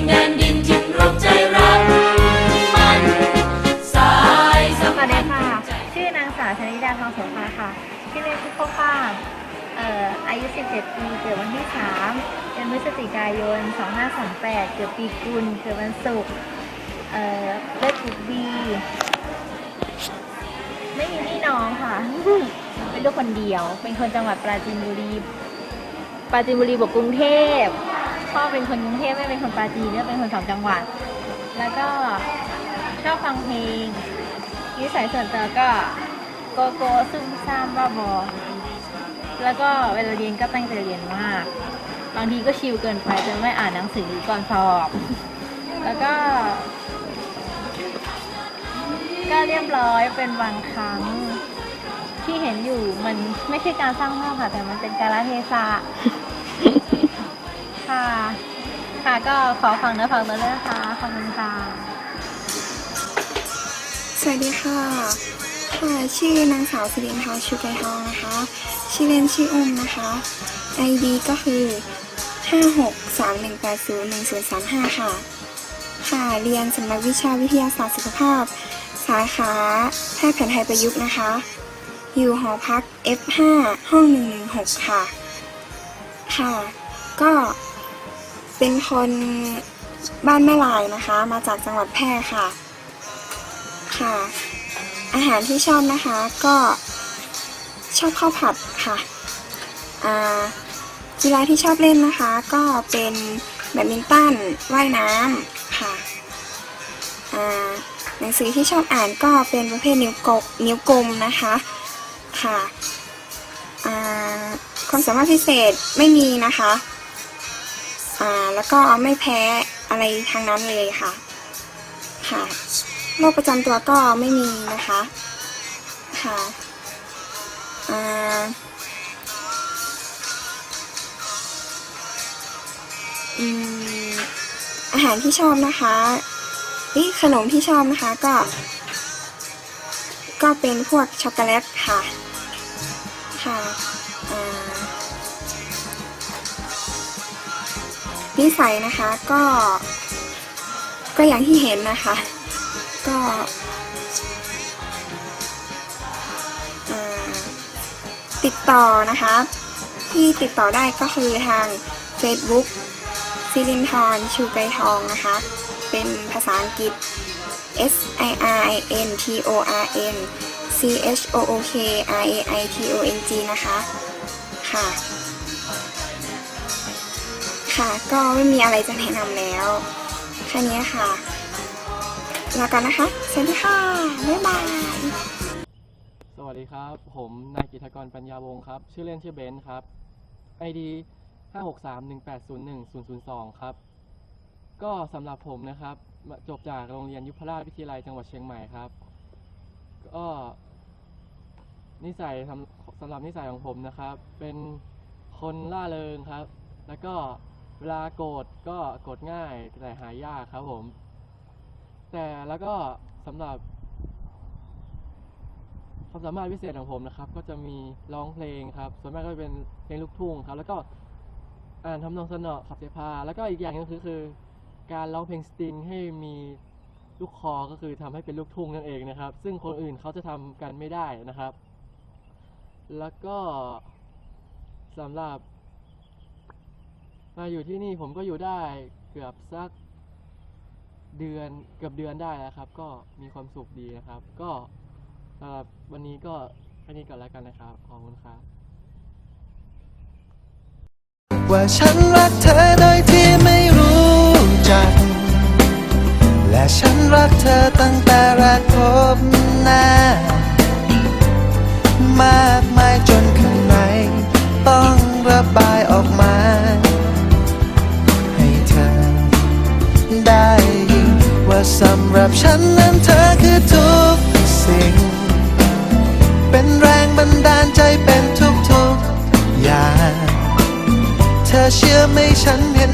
สวัสดีค่ะ ชื่อนางสาวชนิดาทองโสภาค่ะ ที่เล่นชื่อข้าวางเอ่ออายุปีเกิดวันที่ 3 เดือนพฤศจิายน 2538 เกิดปีกุล เกิดวันศุกร์เลขอดกบี ไม่มีพี่น้องค่ะ เป็นลูกคนเดียว เป็นคนจังหวัดปราจีนบุรี ปราจีนบุรีบวกกรุงเทพ พ่อเป็นคนกรุงเทพแม่เป็นคนปราจีนเนี่ยเป็นคนสองจังหวัด แล้วก็ชอบฟังเพลงนิสัยส่วนตัวก็โกโก้ซุ่มซ่ามบ้าบอ แล้วก็เวลาเรียนก็ตั้งใจเรียนมาก บางทีก็ชิลเกินไปจนไม่อ่านหนังสือก่อนสอบ แล้วก็ ก็เรียบร้อยเป็นบางครั้งที่เห็นอยู่มันไม่ใช่การสร้างภาพค่ะแต่มันเป็นการละเทศะ ค่ะ ค่ะก็ขอฟังเนื้อฟังตัวด้วยนะคะขอบคุณค่ะ สวัสดีค่ะค่ะชื่อนางสาวสิรินทร์ชูไกรทองนะคะ ชื่อเล่นชื่ออุ้มนะคะ ID ก็คือ 5631801035 ค่ะ ค่ะ เรียนสำนักวิชาวิทยาศาสตร์สุขภาพ สาขาแพทย์แผนไทยประยุกต์นะคะ อยู่หอพัก F5 ห้อง 116 ค่ะ ค่ะ ก็ เป็นคนบ้านแม่ลายนะคะ มาจากจังหวัดแพร่ค่ะ ค่ะ อาหารที่ชอบนะคะก็ชอบข้าวผัดค่ะกีฬาที่ชอบเล่นนะคะ ก็เป็นแบดมินตันว่ายน้ำค่ะหนังสือที่ชอบอ่านก็เป็นประเภทนิ้วกนิ้วกลมนะคะค่ะความสามารถพิเศษไม่มีนะคะ อ่าแล้วก็ไม่แพ้อะไรทางนั้นเลยค่ะ ค่ะโรคประจำตัวก็ไม่มีนะคะ ค่ะอ่าอืมอาหารที่ชอบนะคะนี่ขนมที่ชอบนะคะก็ ก็เป็นพวกช็อกโกแลตค่ะ ค่ะ นิสัยนะคะก็ ก็อย่างที่เห็นนะคะ ก็ติดต่อนะคะ ที่ติดต่อได้ก็คือทาง Facebook ซิลินทรชูไกทองนะคะ เป็นภาษาอังกฤษ S I R I N T O R N C H O O K R A I T O N G นะคะ ค่ะ ค่ะ ก็ไม่มีอะไรจะแนะนำแล้ว แค่นี้ค่ะลากันนะคะ สวัสดีค่ะ บ๊ายบาย สวัสดีครับ ผมนายกิตกรปัญญาวงศ์ครับ ชื่อเล่นชื่อเบนซ์ครับ ID 56318010002ครับ ก็สำหรับผมนะครับ จบจากโรงเรียนยุพราชวิทยาลัยจังหวัดเชียงใหม่ครับ ก็นิสัยสำสำหรับนิสัยของผมนะครับ เป็นคนล่าเริงครับ แล้วก็ เวลาโกรธก็โกรธง่ายแต่หายยากครับผม แต่แล้วก็สำหรับความสามารถพิเศษของผมนะครับ ก็จะมีร้องเพลงครับ ส่วนมากก็เป็นเพลงลูกทุ่งครับ แล้วก็อ่านทำนองสนอขับเสพา แล้วก็อีกอย่างหนึงคือคือ การร้องเพลงสตริงให้มีลูกคอก็คือทำให้เป็นลูกทุ่งนั่นเองนะครับ ซึ่งคนอื่นเขาจะทำกันไม่ได้นะครับ แล้วก็สำหรับ มาอยู่ที่นี่ผมก็อยู่ได้เกือบสักเดือนเกือบเดือนได้แล้วครับ ก็มีความสุขดีนะครับ ก็สำหรับวันนี้ก็แค่นี้ก่อนแล้วกันนะครับ ขอบคุณครับ ว่าฉันรักเธอโดยที่ไม่รู้จัก และฉันรักเธอตั้งแต่แรกพบ สำหรับฉันนั้นเธอคือทุกสิ่ง เป็นแรงบันดาลใจเป็นทุกๆอย่าง เธอเชื่อไหมฉันเห็น